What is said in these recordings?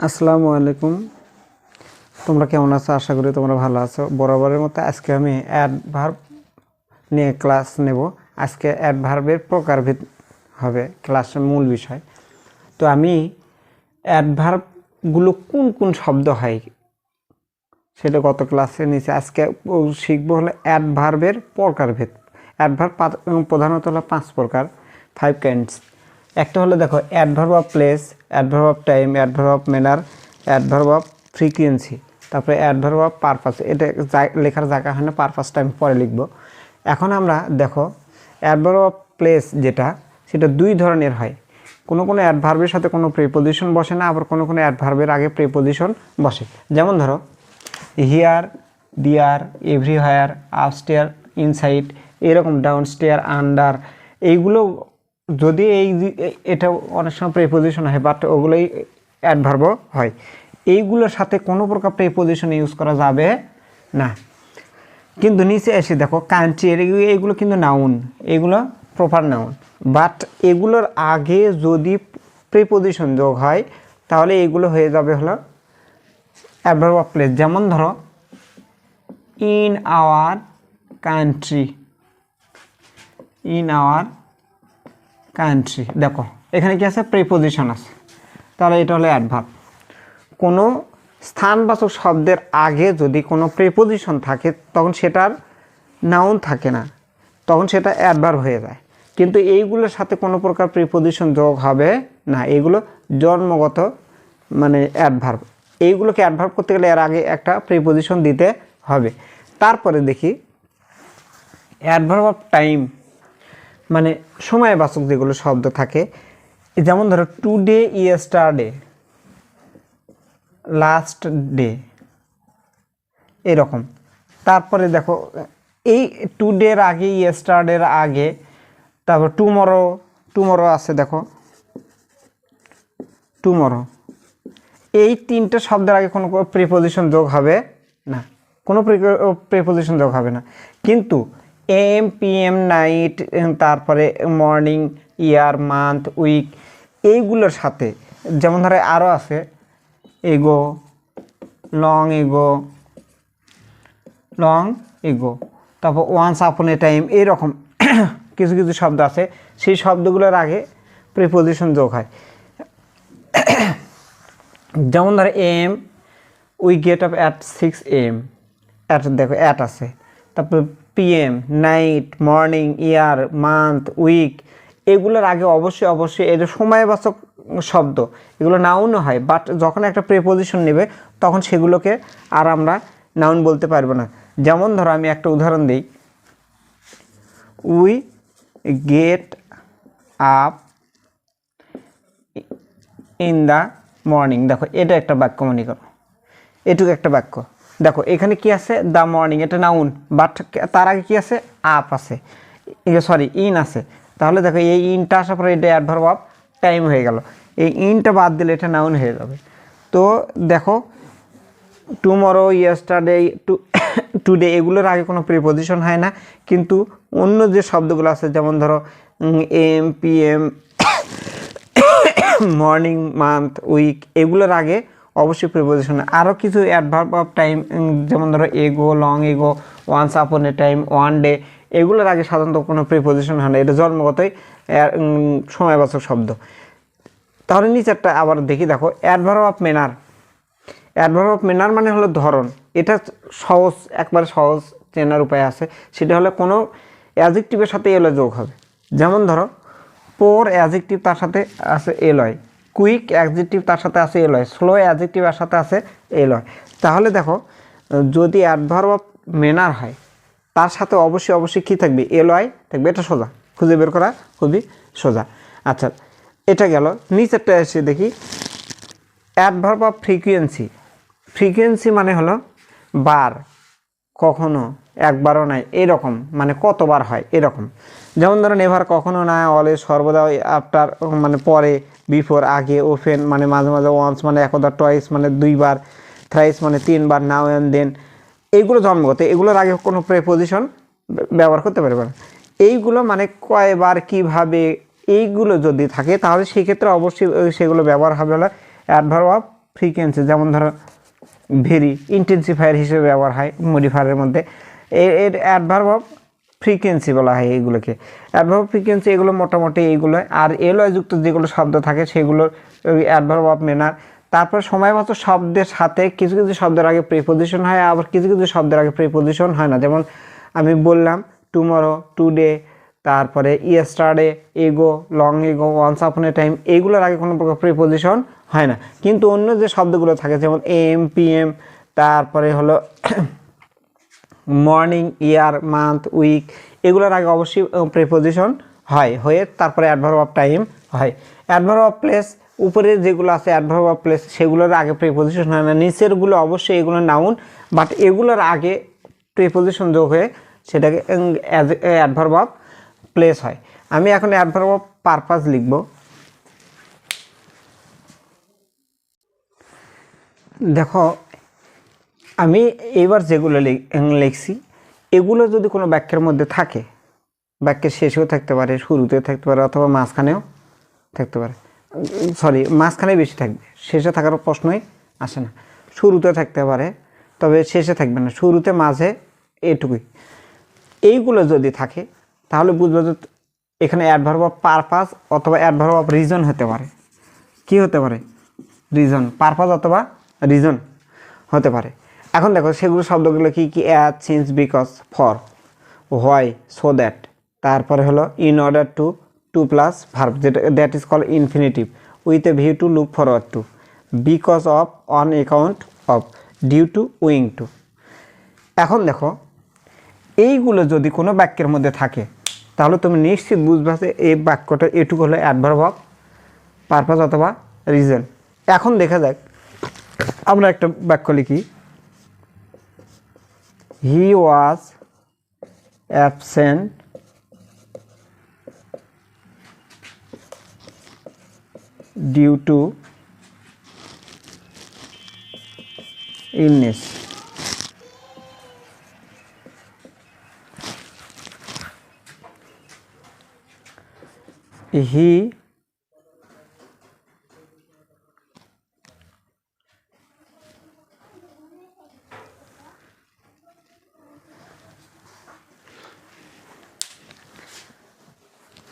আসসালামু আলাইকুম। তোমরা কেমন আছো? আশা করি তোমরা ভালো আছো। বরাবরের মতো আজকে আমি অ্যাডভার্ব নিয়ে ক্লাস নেব। আজকে অ্যাডভার্বের প্রকারভেদ হবে ক্লাসের মূল বিষয়। তো আমি অ্যাডভার্বগুলো কোন কোন শব্দ হয় সেটা গত ক্লাসে নিচে আজকে শিখব হলো অ্যাডভার্বের প্রকারভেদ। অ্যাডভার্ব প্রধানত হলো পাঁচ প্রকার। ফাইভ কাইন্ডস একটা হলো দেখো adverb of place adverb of time adverb of manner adverb of frequency তারপরে অ্যাডভার্ব অফ পারপাস এটা লেখার জায়গা হয় না পারপাসটা আমি পরে লিখব। এখন আমরা দেখো অ্যাডভার্ব অফ প্লেস যেটা, সেটা দুই ধরনের হয়। কোনো কোনো অ্যাডভার্বের সাথে কোনো প্রিপোজিশন বসে না, আবার কোনো কোনো অ্যাডভার্বের আগে প্রিপোজিশন বসে। যেমন ধরো here there everywhere upstairs inside এরকম ডাউনস্টেয়ার আন্ডার এইগুলো যদি এই এটা অনেক সময় প্রেপোজিশন হয় বাট ওগুলোই অ্যাডভার্বও হয়। এইগুলোর সাথে কোনো প্রকার প্রেপোজিশন ইউজ করা যাবে না। কিন্তু নিচে এসে দেখো কান্ট্রি এইগুলো কিন্তু নাউন এগুলো প্রপার নাউন বাট এগুলোর আগে যদি প্রিপোজিশন যোগ হয়, তাহলে এগুলো হয়ে যাবে হলো অ্যাডভার্ব অফ প্লেস যেমন ধরো in our country in our country দেখো, এখানে কি আছে? প্রিপোজিশন আছে। তাহলে এটা হলো অ্যাডভার্ব কোনো স্থানবাচক শব্দের আগে যদি কোনো প্রিপোজিশন থাকে, তখন সেটার নাউন থাকে না। তখন সেটা অ্যাডভার্ব হয়ে যায়। কিন্তু এইগুলোর সাথে কোনো প্রকার প্রিপোজিশন যোগ হবে না। এগুলো জন্মগত মানে অ্যাডভার্ব এইগুলোকে অ্যাডভার্ব করতে গেলে এর আগে একটা প্রিপোজিশন দিতে হবে। তারপরে দেখি অ্যাডভার্ব অফ টাইম মানে সময়বাচক যেগুলো শব্দ থাকে, যেমন ধরো টুডে ইয়েস্টারডে লাস্ট ডে এরকম। তারপরে দেখো, এই টুডের আগে ইয়েস্টারডের আগে, তারপর টুমরো টুমরো আছে দেখো। টুমরো এই তিনটে শব্দের আগে কোনো প্রিপোজিশন যোগ হবে না। কোনো প্রিপোজিশন যোগ হবে না। কিন্তু এম পি এম নাইট তারপরে মর্নিং, ইয়ার, মান্থ, উইক, এইগুলোর সাথে। যেমন ধরো আরও আছে, এগো, লং এগো লং এগো, তারপর ওয়ান্স আপন এ টাইম, এইরকম কিছু কিছু শব্দ আছে। সেই শব্দগুলোর আগে প্রিপোজিশন যোগ হয়। যেমন ধরো AM, we get up at six AM, at, দেখো, অ্যাট আছে। তারপর PM night morning year month week এগুলোর আগে অবশ্যই অবশ্যই এটা সময়বাচক শব্দ, এগুলো নাউনও হয় বাট যখন একটা প্রেপোজিশন নেবে, তখন সেগুলোকে আর আমরা নাউন বলতে পারব না। যেমন ধরো, আমি একটা উদাহরণ দিই। We get up in the morning দেখো, এটা একটা বাক্য মনে করো। এটুকু একটা বাক্য। দেখো, এখানে কি আছে? দ্য মর্নিং এটা নাউন বাট তার আগে কি আছে? আপ আছে। সরি ইন আছে। তাহলে দেখো, এই ইনটা আসার পরে এটা অ্যাডভার্ব অফ টাইম হয়ে গেল। এই ইনটা বাদ দিলে এটা নাউন হয়ে যাবে। তো দেখো টুমরো ইয়েস্টারডে টু টুডে এগুলোর আগে কোনো প্রিপোজিশন হয় না। কিন্তু অন্য যে শব্দগুলো আছে, যেমন ধরো AM P M morning month week এগুলোর আগে অবশ্যই প্রিপোজিশন আরও কিছু অ্যাডভার্ব অফ টাইম যেমন ধরো এগো long ago once upon a time one day এগুলোর আগে সাধারণত কোনো প্রিপোজিশন হয় না। এটা জন্মগতই সময়বাচক শব্দ। তাহলে নিচেরটা আবার দেখি, দেখো adverb of manner adverb of manner মানে হলো ধরন। এটা সহজ, একবারে সহজ চেনার উপায় আছে। সেটা হলো কোনো অ্যাজেক্টিভের সাথে এলয় যোগ হবে। যেমন ধরো পোর অ্যাজেক্টিভ তার সাথে আছে এলয়। কুইক অ্যাডজেক্টিভ তার সাথে আছে এলয়, স্লো অ্যাডজেক্টিভ এর সাথে আছে এলয়। তাহলে দেখো, যদি অ্যাডভার্ব অফ মেনার হয়, তার সাথে অবশ্যই অবশ্যই কী থাকবে? এলয় থাকবে, এটা সোজা। খুঁজে বের করা খুবই সোজা। আচ্ছা এটা গেল। নিচেরটা এসে দেখি অ্যাডভার্ব অফ ফ্রিকুয়েন্সি। ফ্রিকুয়েন্সি মানে হলো বার। কখনো একবারও নাই এরকম। মানে কতবার হয়, এরকম। যেমন ধরেন এভার কখনো না অলওয়েজ সর্বদা আফটার মানে পরে বিফোর আগে ওফেন মানে মাঝে মাঝে ওয়ান্স মানে একদা টয়েস মানে দুইবার থ্রাইস মানে তিনবার নাও অ্যান্ড দেন এইগুলো জন্মগত এগুলোর আগে কোনো প্রেপোজিশন ব্যবহার করতে পারবে না। এইগুলো মানে কয়বার, কীভাবে, এইগুলো যদি থাকে, তাহলে সেক্ষেত্রে অবশ্যই সেগুলো ব্যবহার হবে হলো অ্যাডভার্ব অফ ফ্রিকোয়েন্সি যেমন ধরো ভেরি ইন্টেন্সিফায়ার হিসেবে ব্যবহার হয় মডিফায়ারের মধ্যে। এর অ্যাডভার্ব অফ ফ্রিকোয়েন্সি বলা হয় এইগুলোকে। অ্যাডভার্ব ফ্রিকোয়েন্সি এগুলো মোটামুটি এইগুলো। আর এলয়যুক্ত যেগুলো শব্দ থাকে সেগুলো অ্যাডভার্ব অফ মেনার তারপর সময় মতো শব্দের সাথে কিছু কিছু শব্দের আগে প্রিপোজিশন হয়, আবার কিছু কিছু শব্দের আগে প্রিপোজিশন হয় না। যেমন আমি বললাম টুমরো টুডে তারপরে yesterday ago long ago once upon a time এইগুলোর আগে কোনো প্রকার প্রিপোজিশন হয় না। কিন্তু অন্য যে শব্দগুলো থাকে, যেমন এম পি এম তারপরে হলো মর্নিং ইয়ার মান্থ উইক এগুলোর আগে অবশ্যই প্রিপোজিশন হয়, হয়ে তারপরে অ্যাডভার্ব অফ টাইম হয়। অ্যাডভার্ব অফ প্লেস উপরে যেগুলো আছে অ্যাডভার্ব অফ প্লেস সেগুলোর আগে প্রিপোজিশন হয় না। নিচেরগুলো অবশ্যই এগুলো নাউন বাট এগুলোর আগে প্রিপোজিশন যোগ হয়ে সেটাকে অ্যাডভার্ব অফ প্লেস হয়। আমি এখন অ্যাডভার্ব অফ পারপাস লিখব। দেখো আমি এবার যেগুলো লিখ- লিখছি, এগুলো যদি কোনো বাক্যের মধ্যে থাকে, বাক্যের শেষেও থাকতে পারে শুরুতে থাকতে পারে, অথবা মাঝখানেও থাকতে পারে সরি মাঝখানে বেশি থাকবে, শেষে থাকার প্রশ্নই আসে না। শুরুতে থাকতে পারে, তবে শেষে থাকবে না, শুরুতে মাঝে এটুকুই। এইগুলো যদি থাকে, তাহলে বুঝব যে এখানে অ্যাডভার্ব অফ পারপাস অথবা অ্যাডভার্ব অফ রিজন হতে পারে। কি হতে পারে? রিজন পারপাস অথবা রিজন হতে পারে। এখন দেখো সেগুলো শব্দগুলো কি কি? As since because for why so that তারপরে হলো in order to to plus verb যেটা that is call infinitive with a view to look forward to because of on account of due to owing to এখন দেখো, এইগুলো যদি কোনো বাক্যের মধ্যে থাকে, তাহলে তুমি নিশ্চিত বুঝবে যে এই বাক্যটা এটুকু হলো অ্যাডভার্ব অফ পারপাস অথবা রিজন এখন দেখা যাক, আমরা একটা বাক্য লিখি। He was absent due to illness. He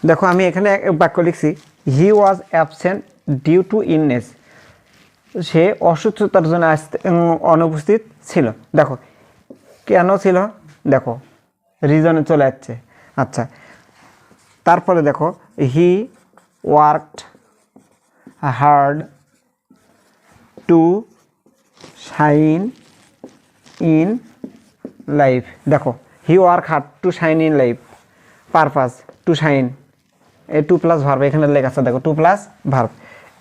দেখো, আমি এখানে এক বাক্য লিখছি he was absent due to illness সে অসুস্থতার জন্য আসতে অনুপস্থিত ছিল। দেখো, কেন ছিল? দেখো রিজনে চলে যাচ্ছে আচ্ছা তারপরে দেখো he worked hard to shine in life দেখো he work hard to shine in life purpose to shine to plus verb এখানে লেখা আছে, দেখো টু প্লাস ভার্ব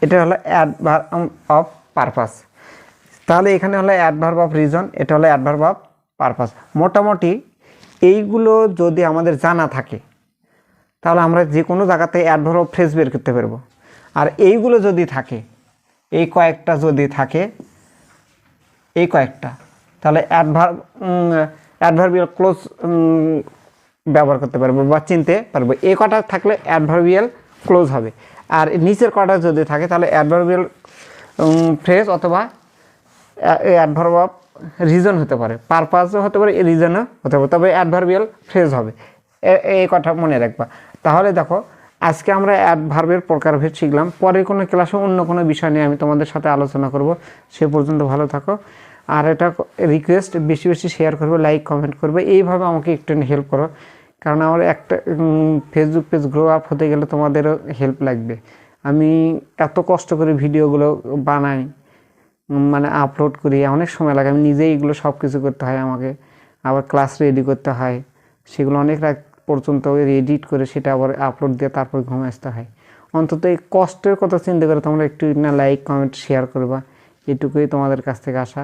এটা হলো অ্যাডভার্ব অফ পারপাস তাহলে এখানে হলো অ্যাডভার্ব অফ রিজন এটা হলো অ্যাডভার্ব অফ পারপাস মোটামুটি এইগুলো যদি আমাদের জানা থাকে, তাহলে আমরা যে কোনো জায়গাতে অ্যাডভার্ব অফ ফ্রেজ বের করতে পারব। আর এইগুলো যদি থাকে, এই কয়েকটা যদি থাকে, এই কয়েকটা, তাহলে অ্যাডভার্ব অ্যাডভার্বিয়াল ক্লোজ ব্যবহার করতে পারব বা চিনতে পারব। এই কটা থাকলে অ্যাডভার্বিয়াল ক্লোজ হবে। আর নিচের কটা যদি থাকে, তাহলে অ্যাডভার্বিয়াল ফ্রেজ অথবা অ্যাডভার্ব রিজন হতে পারে। পারপাসও হতে পারে রিজনও হতে পারে। তবে অ্যাডভার্বিয়াল ফ্রেজ হবে। এ- এই কথা মনে রাখবা। তাহলে দেখো, আজকে আমরা অ্যাডভার্বের প্রকারভেদ শিখলাম। পরে কোনো ক্লাসে অন্য কোনো বিষয় নিয়ে আমি তোমাদের সাথে আলোচনা করব। সে পর্যন্ত ভালো থাকো। আর এটা রিকোয়েস্ট বেশি বেশি শেয়ার করবে লাইক কমেন্ট করবে, এইভাবে আমাকে একটু হেল্প করো। কারণ আমার একটা ফেসবুক পেজ গ্রো আপ হতে গেলে তোমাদেরও হেল্প লাগবে। আমি এত কষ্ট করে ভিডিওগুলো বানাই মানে আপলোড করি, অনেক সময় লাগে, আমি নিজেই এগুলো সব কিছু করতে হয় আমাকে। আবার ক্লাস রেডি করতে হয়, সেগুলো অনেক রাত পর্যন্ত এডিট করে সেটা আবার আপলোড দিয়ে তারপর ঘুমে আসতে হয়। অন্তত এই কষ্টের কথা চিন্তা করে তোমরা একটু না লাইক কমেন্ট শেয়ার করবা। এটুকুই তোমাদের কাছ থেকে আসা